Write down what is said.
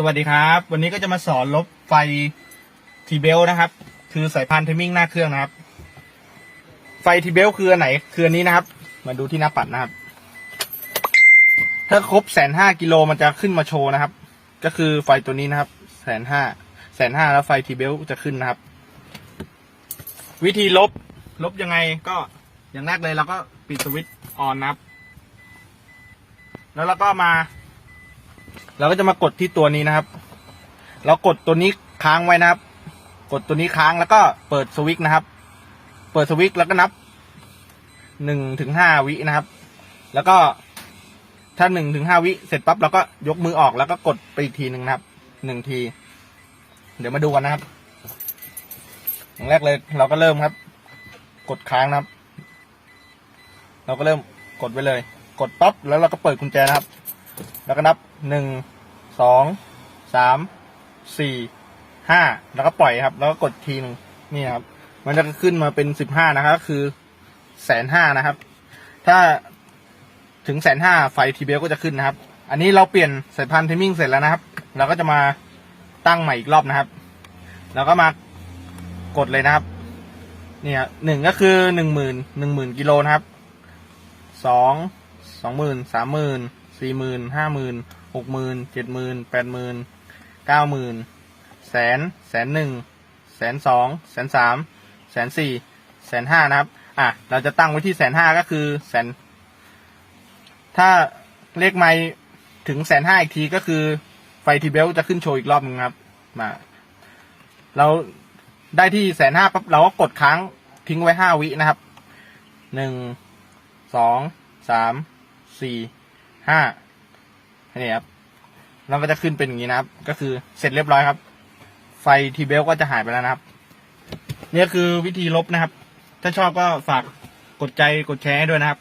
สวัสดีครับ วันนี้ก็จะมาสอนลบไฟทีเบลนะครับ คือสายพานเทมมิ่งหน้าเครื่องนะครับ ไฟทีเบลคืออันไหนคืออันนี้นะครับ มาดูที่หน้าปัดนะครับ ถ้าครบแสนห้ากิโลมันจะขึ้นมาโชว์นะครับ ก็คือไฟตัวนี้นะครับแสนห้าแสนห้าแล้วไฟทีเบลจะขึ้นนะครับ วิธีลบลบยังไงก็อย่างแรกเลยเราก็ปิดสวิตช์ออนนะครับ แล้วเราก็มา เราก็จะมากดที่ตัวนี้นะครับ เรากดตัวนี้ค้างไว้นะครับ กดตัวนี้ค้างแล้วก็เปิดสวิตช์นะครับ เปิดสวิตช์แล้วก็นับหนึ่งถึงห้าวินะครับ แล้วก็ถ้าหนึ่งถึงห้าวิเสร็จปั๊บเราก็ยกมือออกแล้วก็กดไปอีกทีหนึ่งนะครับหนึ่งที เดี๋ยวมาดูกันนะครับอย่างแรกเลย เราก็เริ่มครับ กดค้างนะครับ เราก็เริ่มกดไว้เลย กดปั๊บแล้วเราก็เปิดกุญแจนะครับ แล้วก็นับหนึ่ง สองสามสี่ห้าแล้วก็ปล่อยครับ แล้วก็กดทีนึงนี่ครับ มันจะขึ้นมาเป็นสิบห้านะครับก็คือแสนห้านะครับ ถ้าถึงแสนห้าไฟทีเบลก็จะขึ้นนะครับ อันนี้เราเปลี่ยนสายพันธุ์เทมมิ่งเสร็จแล้วนะครับ เราก็จะมาตั้งใหม่อีกรอบนะครับแล้วก็มากดเลยนะครับ เนี่ยหนึ่งก็คือหนึ่งหมื่นหนึ่งหมื่นกิโลนะครับสองสองหมื่นสามหมื่น สี่หมื่นห้าหมื่นหกหมื่นเจ็ดหมื่นแปดหมื่นเก้าหมื่นแสนแสนหนึ่งแสนสองแสนสามแสนสี่แสนห้านะครับ อะ เราจะตั้งไว้ที่แสนห้าก็คือแสน ถ้าเลขไม่ถึงแสนห้าอีกทีก็คือไฟทีเบลจะขึ้นโชว์อีกรอบนึงครับ มา เราได้ที่แสนห้าปั๊บเราก็กดค้างทิ้งไว้ห้าวินะครับหนึ่งสองสามสี่ ห้านี่ครับแล้วก็จะขึ้นเป็นอย่างนี้นะครับ ก็คือเสร็จเรียบร้อยครับ ไฟทีเบลก็จะหายไปแล้วนะครับเนี่ยคือวิธีลบนะครับ ถ้าชอบก็ฝากกดใจกดแชร์ให้ด้วยนะครับ